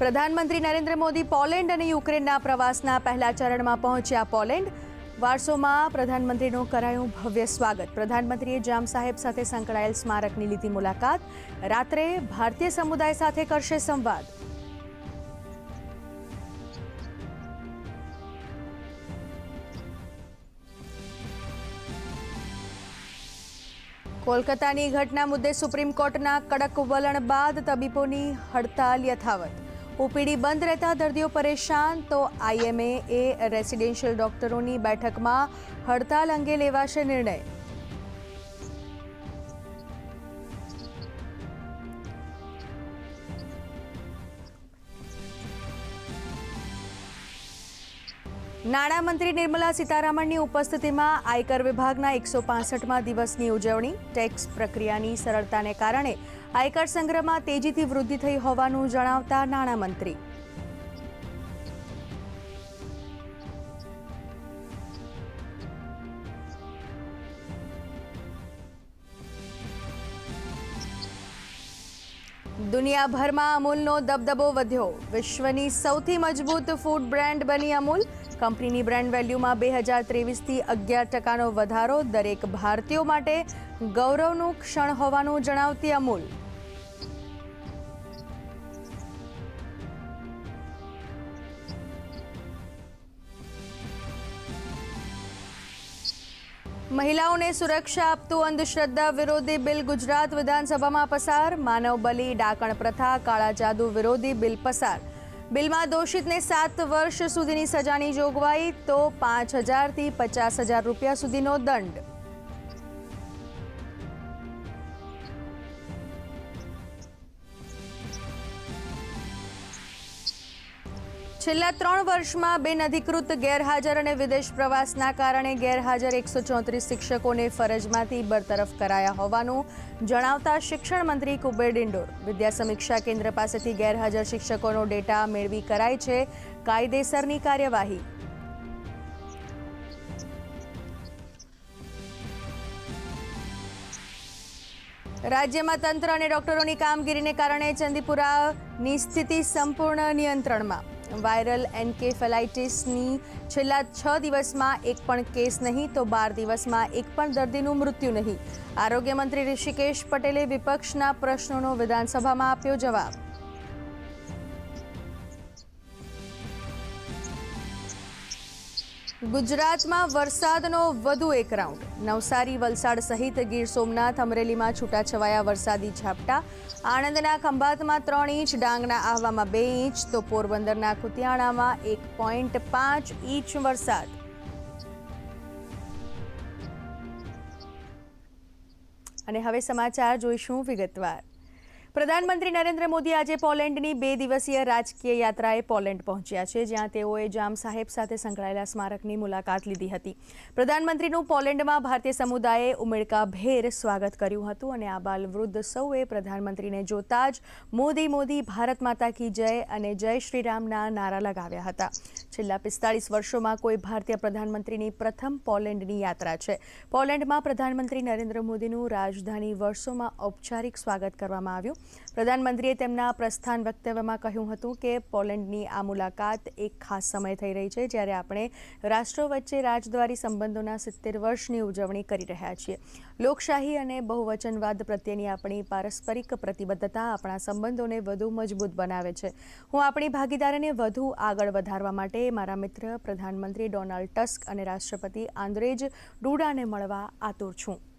પ્રધાનમંત્રી નરેન્દ્ર મોદી પોલેન્ડ અને યુક્રેનના પ્રવાસના પહેલા ચરણમાં પહોંચ્યા પોલેન્ડ. વારસોમાં પ્રધાનમંત્રીનું કરાયું ભવ્ય સ્વાગત. પ્રધાનમંત્રીએ જામ સાહેબ સાથે સંકળાયેલ સ્મારકની લીધી મુલાકાત. રાત્રે ભારતીય સમુદાય સાથે કરશે સંવાદ. કોલકાતાની ઘટના મુદ્દે સુપ્રીમ કોર્ટના કડક વલણ બાદ તબીબોની હડતાલ યથાવત. ઓપીડી બંધ રહેતા દર્દીઓ પરેશાન, તો આઈએમએ એ રેસિડેન્શિયલ ડોક્ટરોની બેઠકમાં હડતાલ અંગે લેવાશે નિર્ણય. નાણામંત્રી નિર્મલા સીતારામનની ઉપસ્થિતિમાં આયકર વિભાગના એકસો પાસઠમાં દિવસની ઉજવણી. ટેક્સ પ્રક્રિયાની સરળતાને કારણે આયકર સંગ્રહમાં તેજીથી વૃદ્ધિ થઈ હોવાનું જણાવતા નાણામંત્રી દુનિયાભરમાં અમૂલનો દબદબો વધ્યો. વિશ્વની સૌથી મજબૂત ફૂડ બ્રાન્ડ બની અમૂલ. કંપનીની બ્રાન્ડ વેલ્યુમાં બે હજાર ત્રેવીસથી અગિયાર ટકાનો વધારો દરેક ભારતીયો માટે ગૌરવનું ક્ષણ હોવાનું જણાવતી અમૂલ. મહિલાઓને સુરક્ષા આપતું અંધશ્રદ્ધા વિરોધી બિલ ગુજરાત વિધાનસભામાં પસાર, માનવ બલિ ડાકણ પ્રથા, કાળા જાદુ વિરોધી બિલ પસાર. બિલમાં દોષિતને સાત વર્ષ સુધીની સજાની જોગવાઈ, તો પાંચ હજારથી પચાસ હજાર રૂપિયા સુધીનો દંડ. છેલ્લા ત્રણ વર્ષમાં બિનઅધિકૃત ગેરહાજર અને વિદેશ પ્રવાસના કારણે ગેરહાજર એકસો ચોત્રીસ શિક્ષકોને ફરજમાંથી બરતરફ કરાયા હોવાનું જણાવતા શિક્ષણ મંત્રી કુબેર ડિંડોર. વિદ્યા સમીક્ષા કેન્દ્ર પાસેથી ગેરહાજર શિક્ષકોનો ડેટા મેળવી કરાય છે. કાયદેસરની કાર્યવાહી. રાજ્યમાં તંત્ર અને ડોક્ટરોની કામગીરીને કારણે ચંદીપુરાની સ્થિતિ સંપૂર્ણ નિયંત્રણમાં. વાયરલ એન્કેફેલાઇટિસની છેલ્લા છ દિવસમાં એક પણ કેસ નહીં તો બાર દિવસમાં એક પણ દર્દીનું મૃત્યુ નહીં. આરોગ્ય મંત્રી ઋષિકેશ પટેલે વિપક્ષના પ્રશ્નોનો વિધાનસભામાં આપ્યો જવાબ. ગુજરાતમાં વરસાદનો વધુ એક રાઉન્ડ નવસારી, વલસાડ સહિત ગીર સોમનાથ, અમરેલીમાં છૂટાછવાયા વરસાદી ઝાપટા. આણંદના ખંભાતમાં ત્રણ ઇંચ, ડાંગના આહવામાં બે ઇંચ, તો પોરબંદરના કુતિયાણામાં એક પોઈન્ટ પાંચ ઇંચ વરસાદ. અને હવે સમાચાર જોઈશું વિગતવાર. પ્રધાનમંત્રી નરેન્દ્ર મોદી આજે પોલેન્ડની બે દિવસીય રાજકીય યાત્રાએ પોલેન્ડ પહોંચ્યા છે, જ્યાં તેઓએ જામ સાહેબ સાથે સંકળાયેલા સ્મારકની મુલાકાત લીધી હતી. પ્રધાનમંત્રીનું પોલેન્ડમાં ભારતીય સમુદાયે ઉમેડકાભેર સ્વાગત કર્યું હતું અને આ વૃદ્ધ સૌએ પ્રધાનમંત્રીને જોતા જ મોદી મોદી ભારત માતા કી જય અને જય શ્રી રામના નારા લગાવ્યા હતા. છેલ્લા પિસ્તાળીસ વર્ષોમાં કોઈ ભારતીય પ્રધાનમંત્રીની પ્રથમ પોલેન્ડની યાત્રા છે. પોલેન્ડમાં પ્રધાનમંત્રી નરેન્દ્ર મોદીનું રાજધાની વર્ષોમાં ઔપચારિક સ્વાગત કરવામાં આવ્યું. પ્રધાનમંત્રીએ તેમના પ્રસ્થાન વક્તવ્યમાં કહ્યું હતું કે પોલેન્ડની આ મુલાકાત એક ખાસ સમય થઈ રહી છે જ્યારે આપણે રાષ્ટ્રો વચ્ચે રાજદ્વારી સંબંધોના સિત્તેર વર્ષની ઉજવણી કરી રહ્યા છીએ. લોકશાહી અને બહુવચનવાદ પ્રત્યેની આપણી પારસ્પરિક પ્રતિબદ્ધતા આપણા સંબંધોને વધુ મજબૂત બનાવે છે. હું આપણી ભાગીદારીને વધુ આગળ વધારવા માટે મારા મિત્ર પ્રધાનમંત્રી ડોનાલ્ડ ટસ્ક અને રાષ્ટ્રપતિ આંદ્રેજ ડુડાને મળવા આતુર છું.